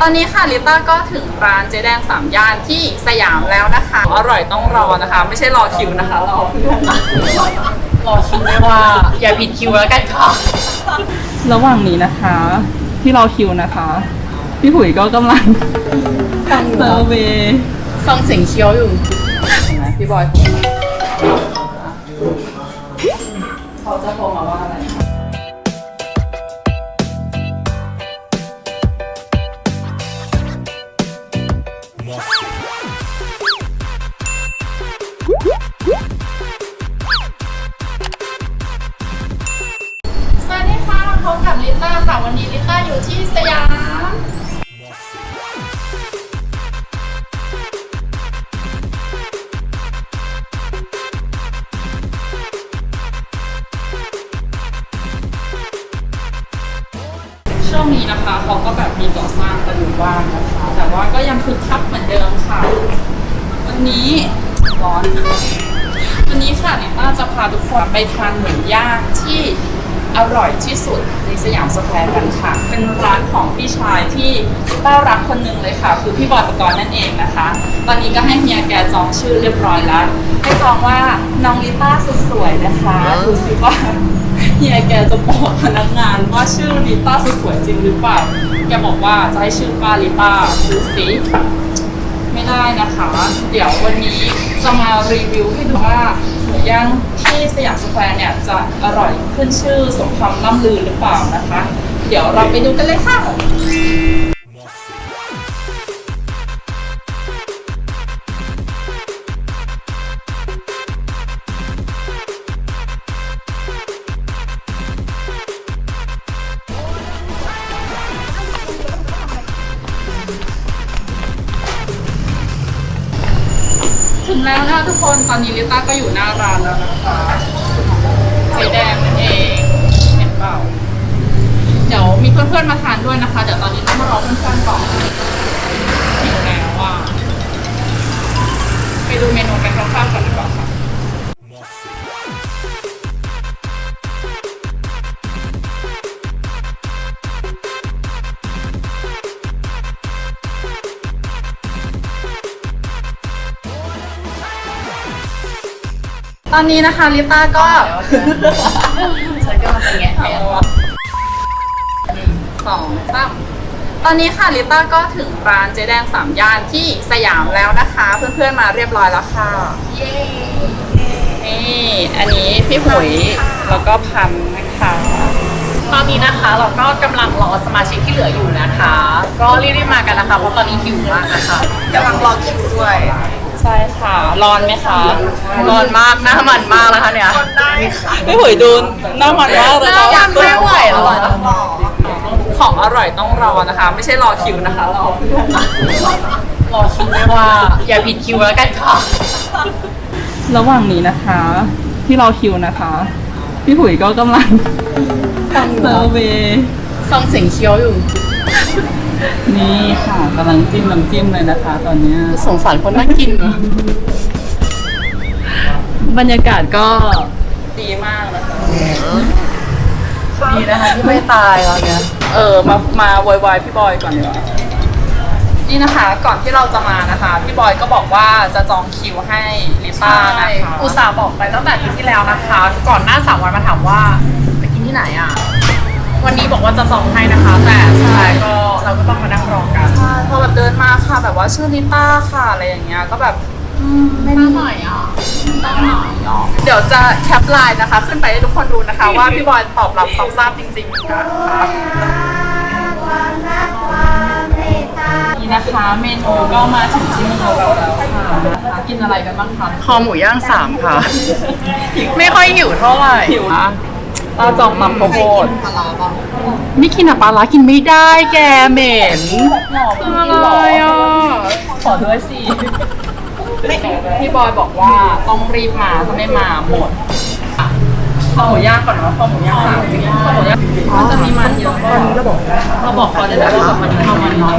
ตอนนี้ค่ะลิต้าก็ถึงร้านเจ๊แดงสามย่านที่สยามแล้วนะคะ อร่อยต้องรอนะคะ ไม่ใช่รอคิวนะคะรอเพื่อนรอคิวไม่ว่าอย่าผิดคิวแล้วกันค่ะ ระหว่างนี้นะคะ ที่รอคิวนะคะ พี่หุยก็กำลังเซอร์เวย์ฟังเสียงเคี้ยวอยู่พี่บอย ที่สยาม ช่วงนี้นะคะเขาก็แบบมีก่อสร้างกันอยู่บ้างนะคะ แต่ว่าก็ยังคึกคักเหมือนเดิมค่ะ วันนี้ร้อน วันนี้ค่ะลิต้าจะพาทุกคนไปทานหมูย่างที่ อร่อยที่สุดในสยามสแควร์กันค่ะ เป็นร้านของพี่ชายที่ต้ารักคนหนึ่งเลยค่ะ คือพี่บอยปกรณ์นั่นเองนะคะ ตอนนี้ก็ให้เฮียแกจองชื่อเรียบร้อยแล้ว ให้จองว่าน้องลิต้าสุดสวยนะคะดูสิว่าเฮียแกจะบอกพนักงานว่าชื่อลิต้าสุดสวยจริงหรือเปล่า แกบอกว่าจะให้ชื่อป้าลิต้าดูสิไม่ได้นะคะ เดี๋ยววันนี้จะมารีวิวให้ดูว่า ย่างที่สยามสแควร์เนี่ยจะอร่อยขึ้นชื่อสมคำล่ำลือหรือเปล่านะคะ เดี๋ยวเราไปดูกันเลยค่ะ นะคะทุกคนตอนนี้ลิต้าก็อยู่หน้าร้านแล้วนะคะสีแดงนั่นเองเห็นเปล่าเดี๋ยวมีเพื่อนๆมาทานด้วยนะคะ เดี๋ยวตอนนี้ต้องมารอเพื่อนๆก่อนหิวแล้วอะไปดูเมนูกันคร่าวๆก่อนดีกว่าค่ะ ตอนนี้นะคะลิต้าก็ ฉันก็มาแงะให้เอาละสองสามตอนนี้ค่ะลิต้าก็ถึงร้านเจ๊แดงสามย่านที่สยามแล้วนะคะ เพื่อนๆมาเรียบร้อยแล้วค่ะ เย้นี่อันนี้พี่หุยแล้วก็พันนะคะ ตอนนี้นะคะเราก็กำลังรอสมาชิกที่เหลืออยู่นะคะ ก็รีบๆมากันนะคะเพราะตอนนี้หิวมากนะคะกำลังรอคิวด้วย ใช่ค่ะ ร้อนไหมคะ ร้อนมาก หน้ามันมากนะคะเนี่ยพี่หุยดูหน้ามันมากเลยหน้ามันไม่ไหวแล้วอะของอร่อยต้องรอนะคะ ไม่ใช่รอคิวนะคะรอเพื่อนรอคิวไม่ว่า อย่าผิดคิวแล้วกันค่ะ ระหว่างนี้นะคะ ที่รอคิวนะคะ พี่หุยก็กำลังเซอร์เวย์ฟังเสียงเคี้ยวอยู่ นี่ค่ะกำลังจิ้มน้ำจิ้มเลยนะคะ ตอนเนี้ยสงสารคนนั่งกินอะบรรยากาศก็ดีมากนะคะดีนะคะที่ไม่ตายแล้วเนี่ยเออมามาโวยวายพี่บอยก่อนดีกว่านี่นะคะ ก่อนที่เราจะมานะคะ พี่บอยก็บอกว่าจะจองคิวให้ลิต้านะคะอุตส่าห์บอกไปตั้งแต่อาทิตย์ที่แล้วนะคะ ก่อนหน้าสามวันมาถามว่าไปกินที่ไหนอะ วันนี้บอกว่าจะจองให้นะคะ แต่สุดท้ายก็ เราก็ต้องมานั่งรอกันใช่พอแบบเดินมาค่ะแบบว่าชื่อลิต้าค่ะอะไรอย่างเงี้ยก็แบบอืมไม่ตั้มีงหน่อยอะตั้งหน่อยอะเดี๋ยวจะแคปไลน์นะคะ ขึ้นไปให้ทุกคนดูนะคะ ว่าพี่บอยตอบรับตอบทราบจริงๆนะคะนี่นะคะ เมนูก็มาถึงที่มือเราแล้วค่ะกินอะไรกันบ้างคะคอหมูย่างสามค่ะ ไม่ค่อยหิวเท่าไหร่หิวนะ ตาจองตำข้าวโพดไม่กินอะปลาร้ากินไม่ได้แกเหม็นคืออะไรอะขอด้วยสิพี่บอยบอกว่าต้องรีบมาถ้าไม่มาหมดข้าวหมูย่างก่อนนะข้าวหมูย่างสามจริงๆข้าวหมูย่างมันจะมีมันเยอะเราบอกเราบอกเขาได้ไหมว่ามันข้าวมันน้อย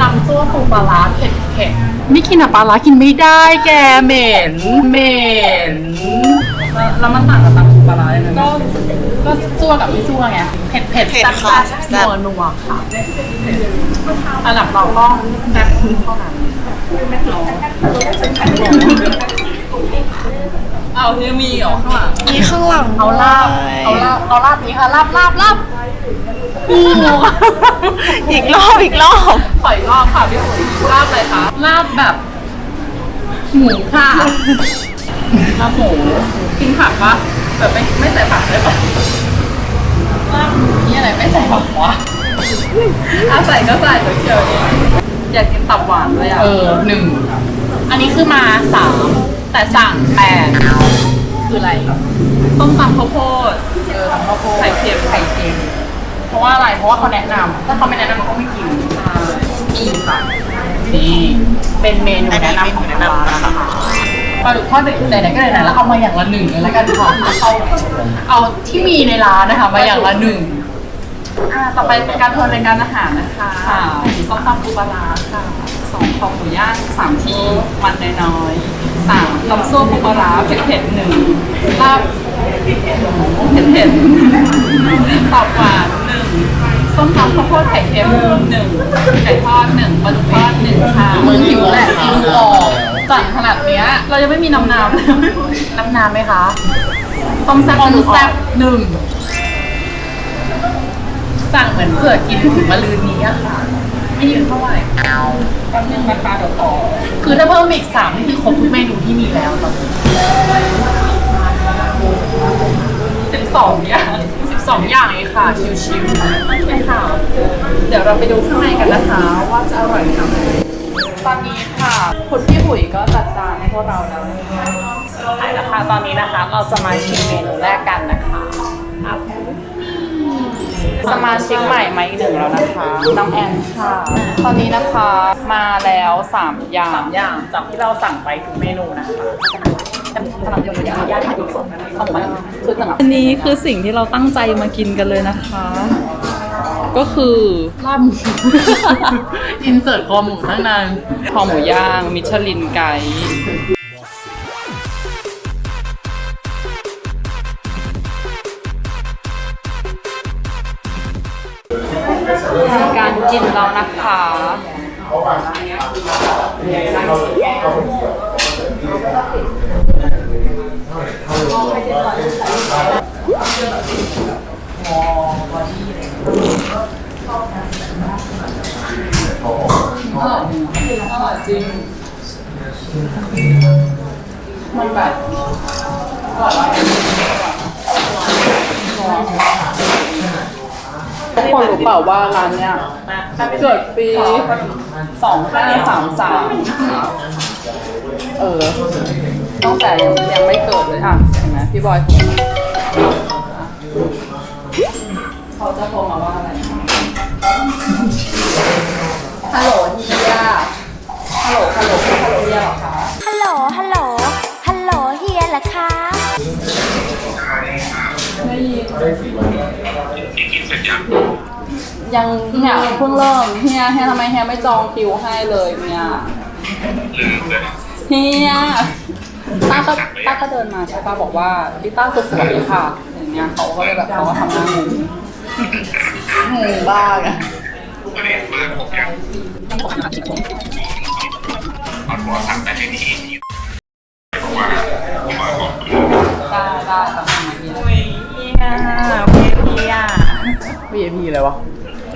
ตำซั่วปูปลาร้าเผ็ดเผ็ดไม่กินอะปลาร้ากินไม่ได้แกเหม็นเหม็นแล้วมันต่างกับ ซั่วกับไม่ซั่วไงเผ็ดเผ็ดแซ่บค่ะนัวนัวค่ะ อันดับเราก็แซ่บเท่านั้นเอาที่มีเหรอข้างหลังมีข้างหลังเอาลาบเอาลาบเอาลาบนี้ค่ะลาบลาบลาบอีกรอบอีกรอบขออีกรอบค่ะพี่ปุ๋ยลาบอะไรคะลาบแบบหมูค่ะลาบหมูกินผักปะแบบไม่าบหมูนี่อะไรไม่ใส่ผักวะอาใส่ก็ใส่เฉยๆอยากกินตับหวานเลยอะเออหนึ่ง อันนี้คือมาสามแต่สั่งแปดคืออะไรต้มตำข้าวโพดเออทำข้าวโพดไข่เค็มไข่เค็มเพราะว่าอะไรเพราะว่าเขาแนะนำถ้าเขาไม่แนะนำเราก็ไม่กินมีค่ะนี่เป็นเมนูแนะนำของร้านนะคะปลาดุกทอดไหนๆก็ไหนๆแล้วเอามาอย่างละหนึ่งเลยแล้วกันค่ะเอาเอาที่มีในร้านนะคะ มาอย่างละหนึ่งอ่า ต่อไปเป็นการเทิร์นรายการอาหารนะคะค่ะส้มตำปูปลาร้าค่ะสองคอหมูย่างสามทีมันน้อยๆสามตำซั่วปูปลาร้าเผ็ดๆหนึ่งลาบหมูเผ็ดๆตับหวานหนึ่งส้มตำข้าวโพดไข่เค็มหนึ่งไก่ทอดหนึ่งปลาดุกทอดหนึ่งค่ะมือหิวแหละกินก่อนสั่งขนาดเนี้ย เรายังไม่มีน้ำน้ำเลยน้ำน้ำไหมคะต้มแซ่บต้มหนึ่ง มือนเผื่อกินถึงมะลืนนี้อะค่ะไม่ยอะเท่าไหร่แป๊บนึงนะคะเดี๋ยวขอคือถ้าเพิ่มอีกสามนี่คือครบทุกเมนูที่มีแล้วตอนนี้สิบสองอย่างสิบสองอย่างเองค่ะ ชิวๆโอเคค่ะ เดี๋ยวเราไปดูข้างในกันนะคะ ว่าจะอร่อยขนาดไหนตอนนี้ค่ะ คุณพี่หุยก็จัดจานให้พวกเราแล้วนะคะใช่แล้วค่ะตอนนี้นะคะ เราจะมาชิมเมนูแรกกันนะคะครับ สมาชิกใหม่มาอีกหนึ่งแล้วนะคะ น้องแอนค่ะ ตอนนี้นะคะมาแล้วสามอย่างสามอย่างจากที่เราสั่งไปทุกเมนูนะคะขนาดเดียวกันย่างให้ดูสดนะคะเอาไปคือสั่งอันนี้คือสิ่งที่เราตั้งใจมากินกันเลยนะคะ ก็คือลาบหมูอินเสิร์ตคอหมูตั้งนานคอหมูย่างมิชลินไก ด์การกินแล้วนะคะจริง มันแบบทุก คนรู้เปล่าว่าร้านเนี้ยเกิดปีสองห้าสามสามเออตั้งแต่ยังยังไม่เกิดเลยอะเห็นไหมพี่บอยโทรเขาจะโทรมาว่าอะไร ฮัลโหลเฮียฮัลโหล ฮัลโหล ฮัลโหลเฮียเหรอคะ ฮัลโหล ฮัลโหล ฮัลโหลเฮียเหรอคะได้ยินยัง เนี่ยเพิ่งเริ่มเฮียเฮียทำไมเฮียไม่จองคิวให้เลยเนี่ยเฮียต้าก็ต้าก็เดินมาใช่ป่ะบอกว่าลิต้าสุดสวัสดีค่ะอย่างเงี้ยเขาก็เลยแบบเขาก็ทำหน้างงหมูบ้าอะได้ได้แต่ทำไมเฮีย VIP เลยวะ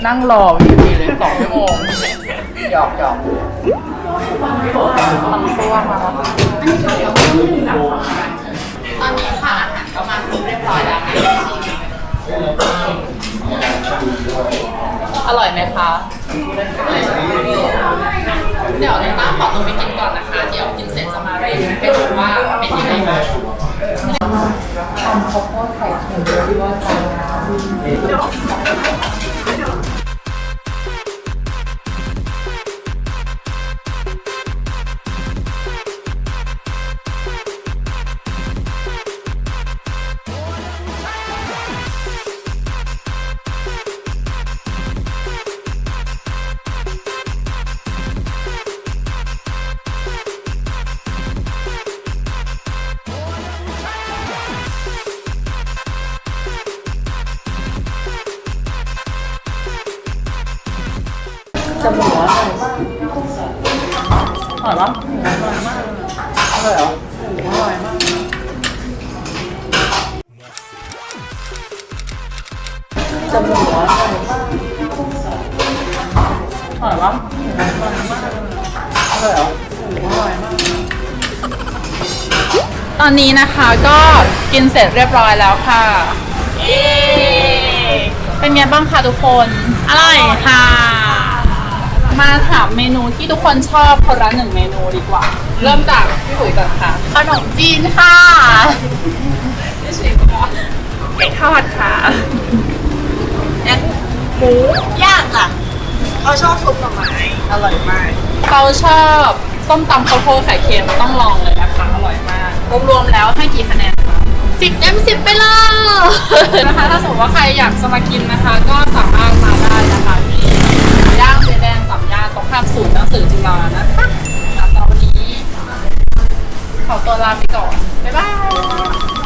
นั่งรอ VIP เลยสองชั่วโมงหยอกหยอกทำซัวมาแล้วตอนนี้ค่ะอาหารก็มาถึงเรียบร้อยแล้วนะอร่อยไหมคะ เดี๋ยวลิต้าขอตัวไปกินก่อนนะคะ เดี๋ยวกินเสร็จจะมารีวิวให้ดูว่าเป็นยังไงบ้างทำข้าวโพดไข่เค็มที่ว่าจะ แต่หมูอร่อยมากอร่อยปะอร่อยเหรออร่อยมากแต่หมูอร่อยมากอร่อยปะอร่อยเหรอหมูอร่อยมากตอนนี้นะคะก็กินเสร็จเรียบร้อยแล้วค่ะ เป็นไงบ้างคะทุกคน อร่อยค่ะ มาถามเมนูที่ทุกคนชอบคนละหนึ่งเมนูดีกว่า เริ่มจากพี่ปุ๋ยก่อนค่ะขนมจีนค่ะพี่ชิมค่ะไก่ทอดค่ะยังหมูย่างค่ะเขาชอบซุปหน่อไม้อร่อยมากเขาชอบส้มตำข้าวโพดไข่เค็มต้องลองเลยนะคะอร่อยมากรวมๆแล้วให้กี่คะแนนคะสิบเต็มสิบไปเลยนะคะถ้าสมมติว่าใครอยากจะมากินนะคะ ก็สามารถมาได้นะคะที่ย่างเจ๊แดงสามย่านตรหนังสือจุฬานะคะสำหรับวันนี้ ขอตัวลาไปก่อน บ๊ายบาย